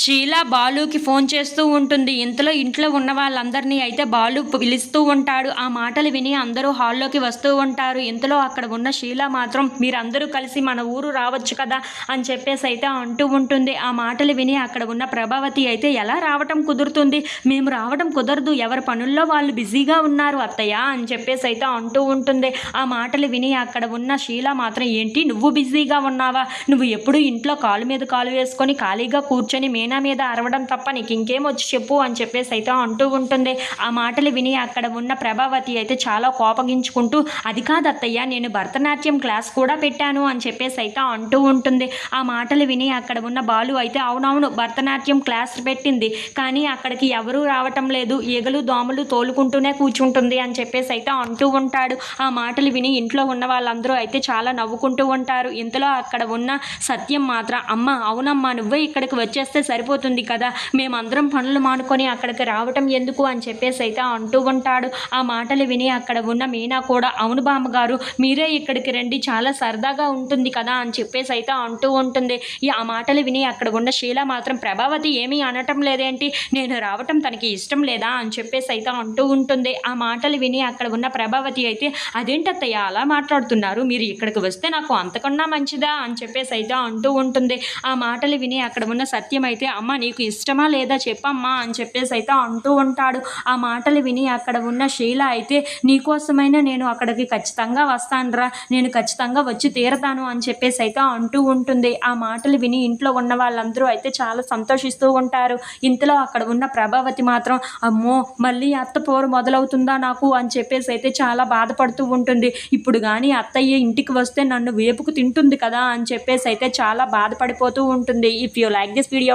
షీలా బాలుకి ఫోన్ చేస్తూ ఉంటుంది. ఇంతలో ఇంట్లో ఉన్న వాళ్ళందరినీ అయితే బాలు పిలుస్తూ ఉంటాడు. ఆ మాటలు విని అందరూ హాల్లోకి వస్తూ ఉంటారు. ఇంతలో అక్కడ ఉన్న షీలా మాత్రం మీరందరూ కలిసి మన ఊరు రావచ్చు కదా అని చెప్పేసి అయితే అంటూ ఉంటుంది. ఆ మాటలు విని అక్కడ ఉన్న ప్రభావతి అయితే ఎలా రావటం కుదురుతుంది? మేము రావడం కుదరదు. ఎవరి పనుల్లో వాళ్ళు బిజీగా ఉన్నారు అత్తయ్య అని చెప్పేసి అయితే అంటూ ఉంటుంది. ఆ మాటలు విని అక్కడ ఉన్న షీల మాత్రం ఏంటి? నువ్వు బిజీగా ఉన్నావా? నువ్వు ఎప్పుడు ఇంట్లో కాలు మీద కాలు వేసుకొని ఖాళీగా కూర్చొని మేము మీనా మీద అరవడం తప్ప నీకు ఇంకేం వచ్చి చెప్పు అని చెప్పేసి అయితే అంటూ ఉంటుంది. ఆ మాటలు విని అక్కడ ఉన్న ప్రభావతి అయితే చాలా కోపగించుకుంటూ అది కాదు అత్తయ్య నేను భరతనాట్యం క్లాస్ కూడా పెట్టాను అని చెప్పేసి అయితే అంటూ ఉంటుంది. ఆ మాటలు విని అక్కడ ఉన్న బాలు అయితే అవునవును భరతనాట్యం క్లాస్ పెట్టింది కానీ అక్కడికి ఎవరూ రావటం లేదు. ఈగలు దోమలు తోలుకుంటూనే కూర్చుంటుంది అని చెప్పేసి అయితే అంటూ ఉంటాడు. ఆ మాటలు విని ఇంట్లో ఉన్న వాళ్ళందరూ అయితే చాలా నవ్వుకుంటూ ఉంటారు. ఇంతలో అక్కడ ఉన్న సత్యం మాత్రం అమ్మ అవునమ్మా నువ్వే ఇక్కడికి వచ్చేస్తే సరిపోతుంది కదా? మేమందరం పనులు మానుకొని అక్కడికి రావటం ఎందుకు అని చెప్పేసి అయితే అంటూ ఉంటాడు. ఆ మాటలు విని అక్కడ ఉన్న మీనా కూడా అవును బామ్మగారు మీరే ఇక్కడికి రండి చాలా సరదాగా ఉంటుంది కదా? అని చెప్పేసి అయితే అంటూ ఉంటుంది. ఈ ఆ మాటలు విని అక్కడ ఉన్న శీల మాత్రం ప్రభావతి ఏమీ అనటం లేదేంటి? నేను రావటం తనకి ఇష్టం లేదా? అని చెప్పేసి అయితే అంటూ ఉంటుంది. ఆ మాటలు విని అక్కడ ఉన్న ప్రభావతి అయితే అదేంటత్తయ్య అలా మాట్లాడుతున్నారు? మీరు ఇక్కడికి వస్తే నాకు అంతకన్నా మంచిదా? అని చెప్పేసి అయితే అంటూ ఉంటుంది. ఆ మాటలు విని అక్కడ ఉన్న సత్యం అయితే అయితే అమ్మ నీకు ఇష్టమా లేదా చెప్పమ్మా అని చెప్పేసి అయితే అంటూ ఉంటాడు. ఆ మాటలు విని అక్కడ ఉన్న శీల అయితే నీకోసమైనా నేను అక్కడికి ఖచ్చితంగా వస్తానురా. నేను ఖచ్చితంగా వచ్చి తీరతాను అని చెప్పేసి అయితే అంటూ ఉంటుంది. ఆ మాటలు విని ఇంట్లో ఉన్న వాళ్ళందరూ అయితే చాలా సంతోషిస్తూ ఉంటారు. ఇంతలో అక్కడ ఉన్న ప్రభావతి మాత్రం అమ్మో మళ్ళీ అత్త పోరు మొదలవుతుందా నాకు? అని చెప్పేసి అయితే చాలా బాధపడుతూ ఉంటుంది. ఇప్పుడు కానీ అత్తయ్య ఇంటికి వస్తే నన్ను వేపుకు తింటుంది కదా అని చెప్పేసి అయితే చాలా బాధపడిపోతూ ఉంటుంది. If you like this video